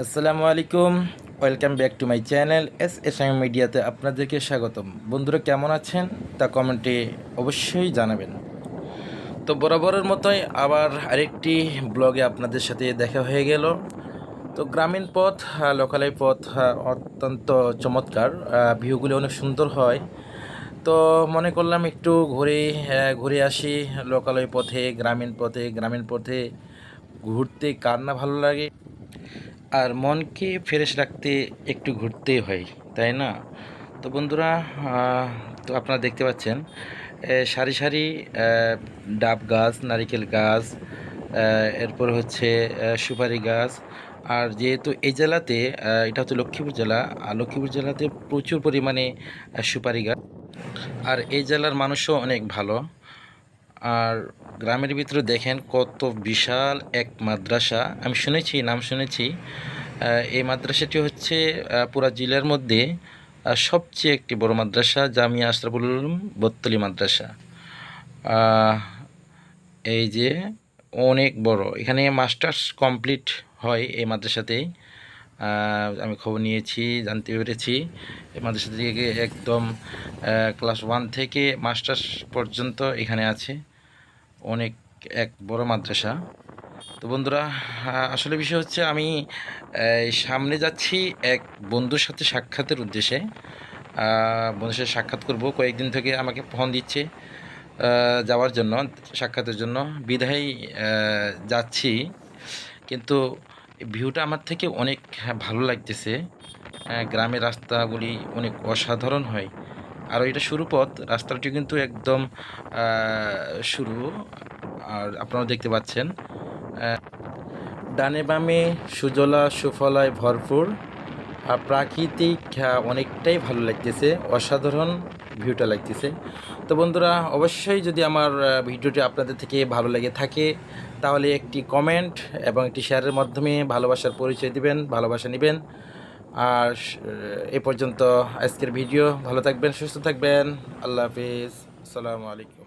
আসসালামু আলাইকুম। Welcome back to my channel S S M মিডিয়াতে আপনাদেরকে স্বাগতম। বন্ধুরা, কেমন আছেন? তা কমেন্টে অবশ্যই জানাবেন। তো বরাবরের মতোই আবার আরেকটি ব্লগে আপনাদের সাথে দেখা হয়ে গেল। তো গ্রামীণ পথ লোকালয় পথ অত্যন্ত চমৎকার। ভিউগুলি অনেক সুন্দর হয়। তো মনে করলাম একটু ঘুরে ঘুরে আসি লোকালয় পথে, গ্রামীণ পথে গ্রামীণ পথে ঘুরতে কার না ভালো লাগে? আর মনকে ফ্রেশ রাখতে একটু ঘুরতেই হয়, তাই না? তো বন্ধুরা তো আপনারা দেখতে পাচ্ছেন সারি সারি ডাব গাছ, নারিকেল গাছ এরপর হচ্ছে সুপারি গাছ, আর যেহেতু এই জেলাতে এটা হচ্ছে লক্ষ্মীপুর জেলা, আর লক্ষ্মীপুর জেলাতে প্রচুর পরিমাণে সুপারি গাছ, আর এই জেলার মানুষও অনেক ভালো। আর গ্রামের ভিতরে দেখেন কত বিশাল এক মাদ্রাসা। আমি শুনেছি, নাম শুনেছি এই মাদ্রাসাটি হচ্ছে পুরা জেলার মধ্যে সবচেয়ে একটি বড় মাদ্রাসা, জামিয়া আশরাফুল বত্তলি মাদ্রাসা। এই যে অনেক বড়। এখানে মাস্টার্স কমপ্লিট হয় এই মাদ্রাসাতেই আমি খবর নিয়েছি, জানতে পেরেছি। এই মাদ্রাসা থেকে একদম ক্লাস ওয়ান থেকে মাস্টার্স পর্যন্ত এখানে আছে। অনেক এক বড় মাদ্রাসা। তো বন্ধুরা আসলে বিষয় হচ্ছে আমি সামনে যাচ্ছি এক বন্ধুর সাথে সাক্ষাতের উদ্দেশ্যে। বন্ধুর সাথে সাক্ষাৎ করব। কয়েকদিন থেকে আমাকে ফোন দিচ্ছে যাওয়ার জন্য, সাক্ষাতের জন্য। বিধায় যাচ্ছি। কিন্তু ভিউটা আমার থেকে অনেক ভালো লাগতেছে। গ্রামের রাস্তাগুলি অনেক অসাধারণ হয়। আর এটা শুরু পথ, রাস্তাটি কিন্তু একদম শুরু, আর আপনারা দেখতে পাচ্ছেন। ডানে বামে সুজলা, সুফলায় ভরপুর, আর প্রাকৃতিক অনেকটাই ভালো লাগতেছে, অসাধারণ ভিউটা লাগতেছে। তো বন্ধুরা, অবশ্যই যদি আমার ভিডিওটি আপনাদের থেকে ভালো লেগে থাকে, তাহলে একটি কমেন্ট এবং একটি শেয়ারের মাধ্যমে ভালোবাসার পরিচয় দিবেন, ভালোবাসা নেবেন। আর এ পর্যন্ত আজকের ভিডিও ভালো থাকবেন সুস্থ থাকবেন। আল্লাহ হাফিজ। আসসালামু আলাইকুম।